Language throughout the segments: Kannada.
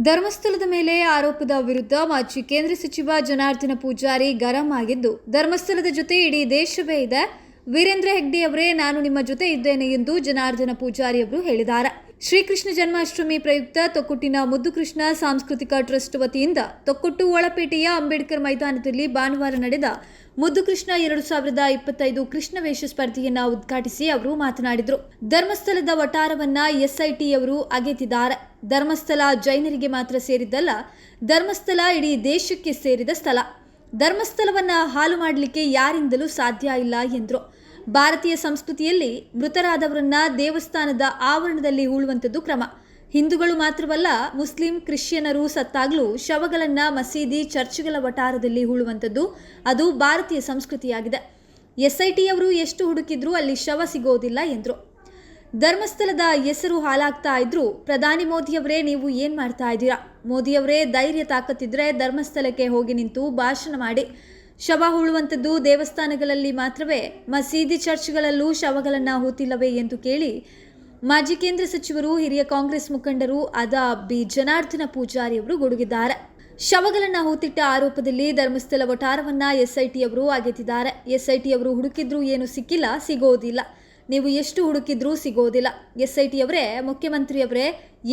ಧರ್ಮಸ್ಥಳದ ಮೇಲೆ ಆರೋಪದ ವಿರುದ್ಧ ಮಾಜಿ ಕೇಂದ್ರ ಸಚಿವ ಜನಾರ್ದನ ಪೂಜಾರಿ ಗರಂ ಆಗಿದ್ದು, ಧರ್ಮಸ್ಥಳದ ಜೊತೆ ಇಡೀ ದೇಶವೇ ಇದೆ. ವೀರೇಂದ್ರ ಹೆಗ್ಡೆ ಅವರೇ, ನಾನು ನಿಮ್ಮ ಜೊತೆ ಇದ್ದೇನೆ ಎಂದು ಜನಾರ್ದನ ಪೂಜಾರಿ ಅವರು ಹೇಳಿದ್ದಾರೆ. ಶ್ರೀಕೃಷ್ಣ ಜನ್ಮಾಷ್ಟಮಿ ಪ್ರಯುಕ್ತ ತೊಕ್ಕೊಟ್ಟಿನ ಮುದ್ದುಕೃಷ್ಣ ಸಾಂಸ್ಕೃತಿಕ ಟ್ರಸ್ಟ್ ವತಿಯಿಂದ ತೊಕ್ಕೊಟ್ಟು ಒಳಪೇಟೆಯ ಅಂಬೇಡ್ಕರ್ ಮೈದಾನದಲ್ಲಿ ಭಾನುವಾರ ನಡೆದ ಮುದ್ದುಕೃಷ್ಣ ಎರಡು ಸಾವಿರದ ಇಪ್ಪತ್ತೈದು ಕೃಷ್ಣ ವೇಷ ಸ್ಪರ್ಧೆಯನ್ನು ಉದ್ಘಾಟಿಸಿ ಅವರು ಮಾತನಾಡಿದರು. ಧರ್ಮಸ್ಥಳದ ವಟಾರವನ್ನ ಎಸ್ಐಟಿಯವರು ಅಗೆತಿದ್ದಾರೆ ಧರ್ಮಸ್ಥಳ ಜೈನರಿಗೆ ಮಾತ್ರ ಸೇರಿದ್ದಲ್ಲ, ಧರ್ಮಸ್ಥಳ ಇಡೀ ದೇಶಕ್ಕೆ ಸೇರಿದ ಸ್ಥಳ. ಧರ್ಮಸ್ಥಳವನ್ನ ಹಾಳು ಮಾಡಲಿಕ್ಕೆ ಯಾರಿಂದಲೂ ಸಾಧ್ಯ ಇಲ್ಲ ಎಂದರು. ಭಾರತೀಯ ಸಂಸ್ಕೃತಿಯಲ್ಲಿ ಮೃತರಾದವರನ್ನ ದೇವಸ್ಥಾನದ ಆವರಣದಲ್ಲಿ ಹೂಳುವಂಥದ್ದು ಕ್ರಮ. ಹಿಂದೂಗಳು ಮಾತ್ರವಲ್ಲ, ಮುಸ್ಲಿಂ, ಕ್ರಿಶ್ಚಿಯನರು ಸತ್ತಾಗಲೂ ಶವಗಳನ್ನ ಮಸೀದಿ, ಚರ್ಚ್ಗಳ ವಟಾರದಲ್ಲಿ ಹೂಳುವಂಥದ್ದು ಅದು ಭಾರತೀಯ ಸಂಸ್ಕೃತಿಯಾಗಿದೆ. ಎಸ್ ಐ ಎಸ್ಐಟಿಯವರು ಎಷ್ಟು ಹುಡುಕಿದ್ರೂ ಅಲ್ಲಿ ಶವ ಸಿಗೋದಿಲ್ಲ ಎಂದರು. ಧರ್ಮಸ್ಥಳದ ಹೆಸರು ಹಾಳಾಗ್ತಾ ಇದ್ರು ಪ್ರಧಾನಿ ಮೋದಿಯವರೇ ನೀವು ಏನು ಮಾಡ್ತಾ ಇದ್ದೀರಾ? ಮೋದಿಯವರೇ ಧೈರ್ಯ ತಾಕತ್ತಿದ್ರೆ ಧರ್ಮಸ್ಥಳಕ್ಕೆ ಹೋಗಿ ನಿಂತು ಭಾಷಣ ಮಾಡಿ. ಶವ ಹೂಳುವಂಥದ್ದು ದೇವಸ್ಥಾನಗಳಲ್ಲಿ ಮಾತ್ರವೇ, ಮಸೀದಿ ಚರ್ಚ್ಗಳಲ್ಲೂ ಶವಗಳನ್ನು ಹೂತಿಲ್ಲವೇ ಎಂದು ಕೇಳಿ ಮಾಜಿ ಕೇಂದ್ರ ಸಚಿವರು, ಹಿರಿಯ ಕಾಂಗ್ರೆಸ್ ಮುಖಂಡರು ಅದಾ ಬಿ. ಜನಾರ್ದನ ಪೂಜಾರಿ ಅವರು ಗುಡುಗಿದ್ದಾರೆ. ಶವಗಳನ್ನು ಹೂತಿಟ್ಟ ಆರೋಪದಲ್ಲಿ ಧರ್ಮಸ್ಥಳ ವಟಾರವನ್ನ ಎಸ್ಐಟಿಯವರು ಅಗೆತಿದ್ದಾರೆ ಎಸ್ಐಟಿಯವರು ಹುಡುಕಿದ್ರೂ ಏನು ಸಿಕ್ಕಿಲ್ಲ, ಸಿಗೋದಿಲ್ಲ. ನೀವು ಎಷ್ಟು ಹುಡುಕಿದ್ರೂ ಸಿಗೋದಿಲ್ಲ. ಎಸ್ಐಟಿಯವರೇ ಮುಖ್ಯಮಂತ್ರಿಯವರೇ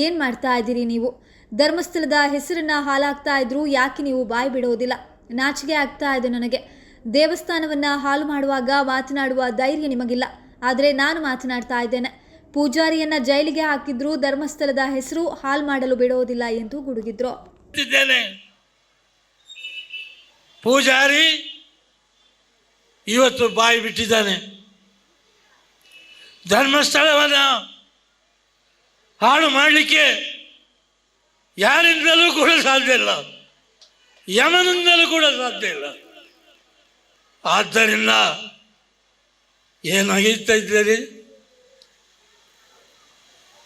ಏನು ಮಾಡ್ತಾ ಇದ್ದೀರಿ ನೀವು? ಧರ್ಮಸ್ಥಳದ ಹೆಸರನ್ನ ಹಾಲಾಗ್ತಾ ಇದ್ರೂ ಯಾಕೆ ನೀವು ಬಾಯಿ ಬಿಡೋದಿಲ್ಲ? ನಾಚಿಕೆ ಆಗ್ತಾ ಇದೆ ನನಗೆ. ದೇವಸ್ಥಾನವನ್ನ ಹಾಳು ಮಾಡುವಾಗ ಮಾತನಾಡುವ ಧೈರ್ಯ ನಿಮಗಿಲ್ಲ. ಆದರೆ ನಾನು ಮಾತನಾಡ್ತಾ ಇದ್ದೇನೆ. ಪೂಜಾರಿಯನ್ನ ಜೈಲಿಗೆ ಹಾಕಿದ್ರು ಧರ್ಮಸ್ಥಳದ ಹೆಸರು ಹಾಳು ಮಾಡಲು ಬಿಡುವುದಿಲ್ಲ ಎಂದು ಗುಡುಗಿದ್ರು. ಪೂಜಾರಿ ಇವತ್ತು ಬಾಯಿ ಬಿಟ್ಟಿದ್ದಾನೆ. ಧರ್ಮಸ್ಥಳವನ್ನ ಹಾಳು ಮಾಡಲಿಕ್ಕೆ ಯಾರಿಂದಲೂ ಕೂಡ ಸಾಧ್ಯ ಇಲ್ಲ. ಯಮನಿಂದಲೂ ಕೂಡ ಸಾಧ್ಯ ಇಲ್ಲ ಆದ್ದರಿಂದ ಏನಾಗಿರ್ತಾ ಇದ್ದೀರಿ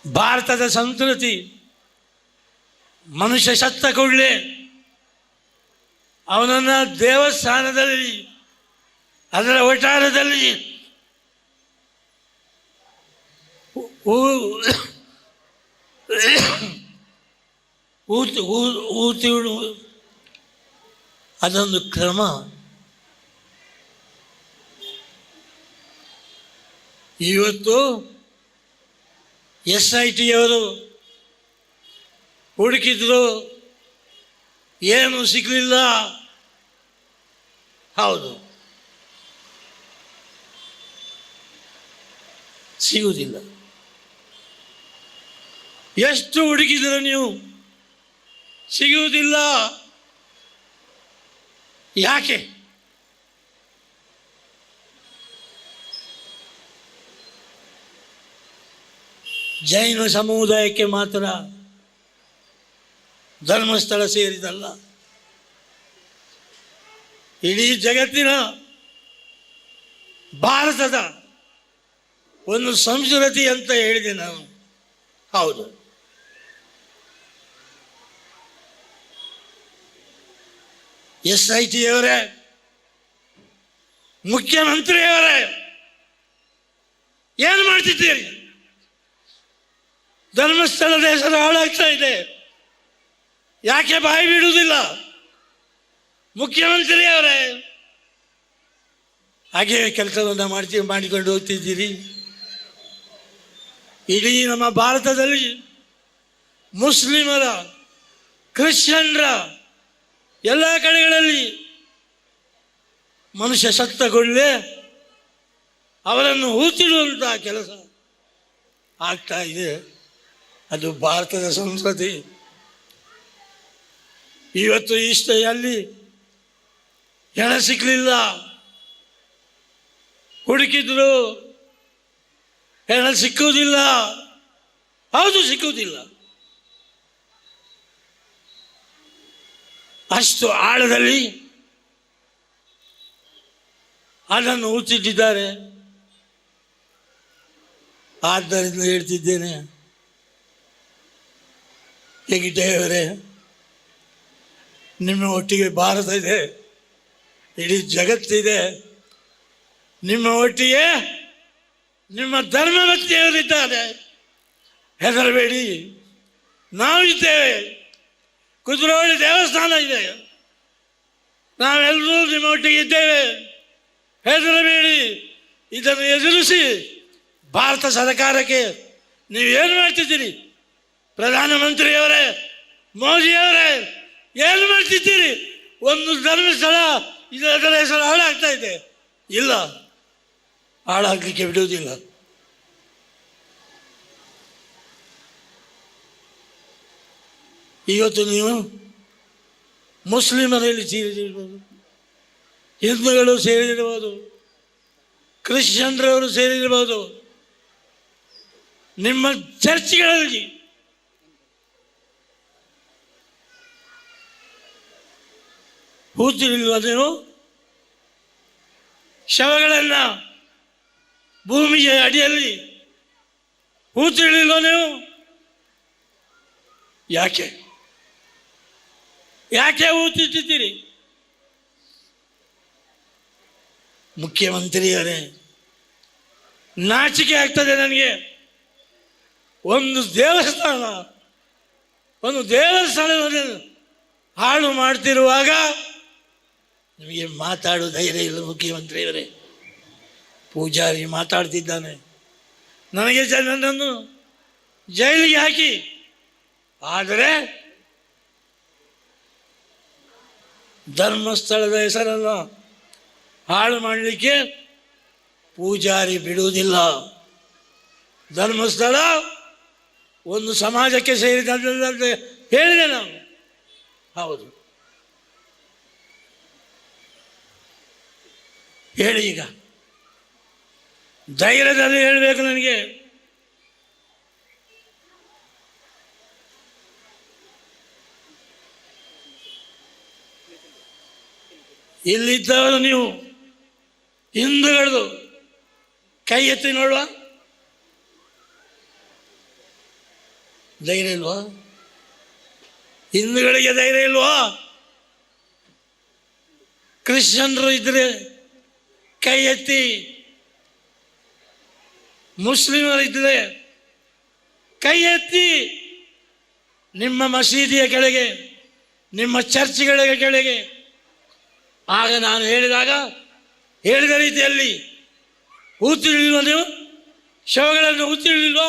ಭಾರತದ ಸಂಸ್ಕೃತಿ ಮನುಷ್ಯ ಸತ್ತ ಕೂಡಲೇ ಅವನನ್ನು ದೇವಸ್ಥಾನದಲ್ಲಿ ಅದರ ವಟಾರದಲ್ಲಿ ಊ- ಊತಿ ಊತಿ ಅದೊಂದು ಕ್ರಮ. ಇವತ್ತು ಎಸ್ ಐ ಟಿಯವರು ಹುಡುಕಿದ್ರು, ಏನು ಸಿಗಲಿಲ್ಲ. ಹೌದು. ಸಿಗುವುದಿಲ್ಲ. ಎಷ್ಟು ಹುಡುಕಿದ್ರು ನೀವು? ಸಿಗುವುದಿಲ್ಲ. ಯಾಕೆ? ಜೈನ ಸಮುದಾಯಕ್ಕೆ ಮಾತ್ರ ಧರ್ಮಸ್ಥಳ ಸೇರಿದಲ್ಲ. ಇಡೀ ಜಗತ್ತಿನ ಭಾರತದ ಒಂದು ಸಂಸ್ಕೃತಿ ಅಂತ ಹೇಳಿದೆ ನಾನು. ಹೌದು. ಎಸ್ ಐ ಟಿ ಅವರೇ ಮುಖ್ಯಮಂತ್ರಿಯವರೇ, ಏನು ಮಾಡ್ತಿದ್ದೀರಿ? ಧರ್ಮಸ್ಥಳ ದೇಶದ ಹಾಳಾಗ್ತಾ ಇದೆ. ಯಾಕೆ ಬಾಯಿ ಬಿಡುವುದಿಲ್ಲ ಮುಖ್ಯಮಂತ್ರಿಯವರೇ, ಹಾಗೆ ಕೆಲಸವನ್ನು ಮಾಡ್ತೀವಿ ಮಾಡಿಕೊಂಡು ಹೋಗ್ತಿದ್ದೀರಿ. ಇಡೀ ನಮ್ಮ ಭಾರತದಲ್ಲಿ ಮುಸ್ಲಿಮರ, ಕ್ರಿಶ್ಚಿಯನ್ರ ಎಲ್ಲ ಕಡೆಗಳಲ್ಲಿ ಮನುಷ್ಯ ಸತ್ತಗೊಳ್ಳೇ ಅವರನ್ನು ಹೂತಿಡುವಂಥ ಕೆಲಸ ಆಗ್ತಾ ಇದೆ. ಅದು ಭಾರತದ ಸಂಸ್ಕೃತಿ. ಇವತ್ತು ಇಷ್ಟೆಯಲ್ಲಿ ಹೆಣ ಸಿಕ್ಕಲಿಲ್ಲ. ಹುಡುಕಿದ್ರು. ಹೆಣ ಸಿಕ್ಕುವುದಿಲ್ಲ. ಹೌದು ಸಿಕ್ಕುವುದಿಲ್ಲ. ಅಷ್ಟು ಆಳದಲ್ಲಿ ಅದನ್ನು ಹುಚ್ಚಿಟ್ಟಿದ್ದಾರೆ ಆದ್ದರಿಂದ ಹೇಳ್ತಿದ್ದೇನೆ ಹೆಗಿಡೆಯವರೇ ನಿಮ್ಮ ಒಟ್ಟಿಗೆ ಭಾರತ ಇದೆ, ಇಡೀ ಜಗತ್ತಿದೆ. ನಿಮ್ಮ ಒಟ್ಟಿಗೆ ನಿಮ್ಮ ಧರ್ಮಭಕ್ತಿಯವರಿದ್ದಾರೆ ಹೆದರಬೇಡಿ, ನಾವಿದ್ದೇವೆ. ಕುದುರೋಳಿ ದೇವಸ್ಥಾನ ಇದೆ. ನಾವೆಲ್ಲರೂ ನಿಮ್ಮೊಟ್ಟಿಗೆ ಇದ್ದೇವೆ. ಹೆದರಬೇಡಿ ಇದನ್ನು ಎದುರಿಸಿ ಭಾರತ ಸರ್ಕಾರಕ್ಕೆ ನೀವೇನು ಮಾಡ್ತಿದ್ದೀರಿ ಪ್ರಧಾನಮಂತ್ರಿಯವರೇ, ಮೋದಿಯವರೇ, ಏನು ಮಾಡ್ತಿದ್ದೀರಿ ಒಂದು ಧರ್ಮಸ್ಥಳ, ಇದರ ಹೆಸರು ಹಾಳಾಗ್ತಾ ಇದೆ. ಇಲ್ಲ, ಹಾಳಾಗಲಿಕ್ಕೆ ಬಿಡುವುದಿಲ್ಲ. ಇವತ್ತು ನೀವು ಮುಸ್ಲಿಮರಲ್ಲಿ ಸೇರಿದಿರ್ಬೋದು, ಹಿಂದೂಗಳು ಸೇರಿದಿರ್ಬೋದು, ಕ್ರಿಶ್ಚಿಯನ್ರವರು ಸೇರಿದಿರ್ಬೋದು, ನಿಮ್ಮ ಚರ್ಚ್ಗಳಲ್ಲಿ ಹೂತಿರಿಲ್ವ ನೀವು ಶವಗಳನ್ನು ಭೂಮಿಯ ಅಡಿಯಲ್ಲಿ ಹೂತಿರಲಿಲ್ವ ನೀವು ಯಾಕೆ? ಯಾಕೆ ಊತಿಟ್ಟಿದ್ದೀರಿ ಮುಖ್ಯಮಂತ್ರಿಯವರೇ ನಾಚಿಕೆ ಆಗ್ತದೆ ನನಗೆ. ಒಂದು ದೇವಸ್ಥಾನ, ಒಂದು ದೇವಸ್ಥಾನವನ್ನು ಹಾಳು ಮಾಡ್ತಿರುವಾಗ ನಿಮಗೆ ಮಾತಾಡೋ ಧೈರ್ಯ ಇಲ್ಲ ಮುಖ್ಯಮಂತ್ರಿಯವರೇ. ಪೂಜಾರಿ ಮಾತಾಡ್ತಿದ್ದಾನೆ. ನನಗೆ ನನ್ನನ್ನು ಜೈಲಿಗೆ ಹಾಕಿ. ಆದರೆ ಧರ್ಮಸ್ಥಳದ ಹೆಸರನ್ನು ಹಾಳು ಮಾಡಲಿಕ್ಕೆ ಪೂಜಾರಿ ಬಿಡುವುದಿಲ್ಲ. ಧರ್ಮಸ್ಥಳ ಒಂದು ಸಮಾಜಕ್ಕೆ ಸೇರಿದಂತೆ ಹೇಳಿದೆ ನಾವು ಹೌದು. ಹೇಳಿ ಈಗ. ಧೈರ್ಯದಲ್ಲಿ ಹೇಳಬೇಕು ನನಗೆ. ಇಲ್ಲಿದ್ದವರು ನೀವು ಹಿಂದೂಗಳದು ಕೈ ಎತ್ತಿ ನೋಡುವ? ಧೈರ್ಯ ಇಲ್ವಾ? ಹಿಂದೂಗಳಿಗೆ ಧೈರ್ಯ ಇಲ್ವಾ? ಕ್ರಿಶ್ಚಿಯನ್ರು ಇದ್ರೆ ಕೈ ಎತ್ತಿ, ಮುಸ್ಲಿಮರು ಇದ್ರೆ ಕೈ ಎತ್ತಿ, ನಿಮ್ಮ ಮಸೀದಿಯ ಕೆಳಗೆ, ನಿಮ್ಮ ಚರ್ಚ್ಗಳ ಕೆಳಗೆ ಆಗ ನಾನು ಹೇಳಿದಾಗ, ಹೇಳಿದ ರೀತಿಯಲ್ಲಿ ಊತಿರಲಿಲ್ವ ನೀವು? ಶವಗಳನ್ನು ಊತಿರಲಿಲ್ವ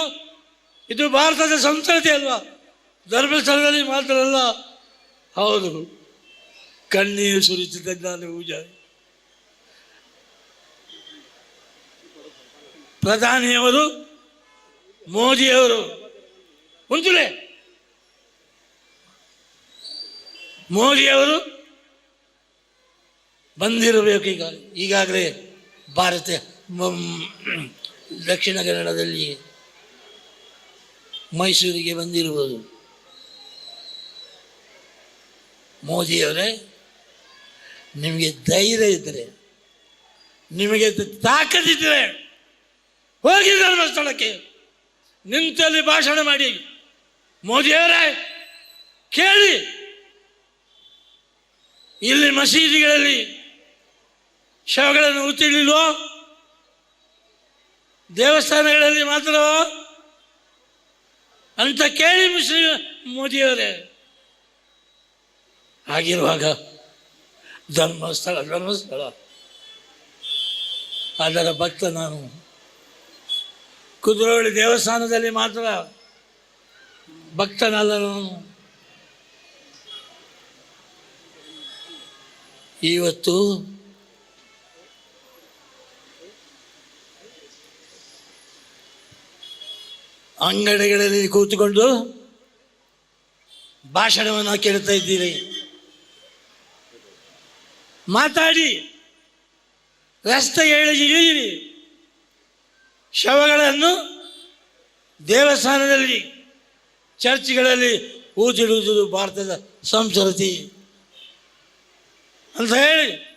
ಇದು ಭಾರತದ ಸಂಸ್ಕೃತಿ ಅಲ್ವಾ? ಧರ್ಮಸ್ಥಳದಲ್ಲಿ ಮಾತ್ರ ಅಲ್ಲ ಹೌದು. ಕಣ್ಣೀರು ಸುರಿತಿದ್ದಾನೆ ಪೂಜಾರಿ ಪ್ರಧಾನಿಯವರು, ಮೋದಿಯವರು ಮುಂಚುಲೆ ಮೋದಿಯವರು ಬಂದಿರಬೇಕು ಈಗ. ಈಗಾಗಲೇ ಭಾರತ ದಕ್ಷಿಣ ಕನ್ನಡದಲ್ಲಿ ಮೈಸೂರಿಗೆ ಬಂದಿರುವುದು. ಮೋದಿಯವರೇ ನಿಮಗೆ ಧೈರ್ಯ ಇದ್ದರೆ ನಿಮಗೆ ತಾಕತ್ತಿದ್ದರೆ ಹೋಗಿ ಧರ್ಮಸ್ಥಳಕ್ಕೆ. ನಿಂತಲ್ಲಿ ಭಾಷಣ ಮಾಡಿ. ಮೋದಿಯವರೇ ಕೇಳಿ. ಇಲ್ಲಿ ಮಸೀದಿಗಳಲ್ಲಿ ಶವಗಳನ್ನು ಉತ್ತಿರಲಿಲ್ವೋ ದೇವಸ್ಥಾನಗಳಲ್ಲಿ ಮಾತ್ರ ಅಂತ ಕೇಳಿ ಮಿಶ್ರ ಮೋದಿಯವರೇ. ಆಗಿರುವಾಗ ಧರ್ಮಸ್ಥಳ ಧರ್ಮಸ್ಥಳ. ಅದರ ಭಕ್ತ ನಾನು. ಕುದುರೋಳಿ ದೇವಸ್ಥಾನದಲ್ಲಿ ಮಾತ್ರ ಭಕ್ತನಲ್ಲ ನಾನು. ಇವತ್ತು ಅಂಗಡಿಗಳಲ್ಲಿ ಕೂತುಕೊಂಡು ಭಾಷಣವನ್ನು ಕೇಳ್ತಾ ಇದ್ದೀರಿ. ಮಾತಾಡಿ. ರಸ್ತೆ ಹೇಳಿ ಇಳಿಯಿರಿ ಶವಗಳನ್ನು ದೇವಸ್ಥಾನದಲ್ಲಿ, ಚರ್ಚ್ಗಳಲ್ಲಿ ಊದಿಡುವುದು ಭಾರತದ ಸಂಸ್ಕೃತಿ. ಅಂತ ಹೇಳಿ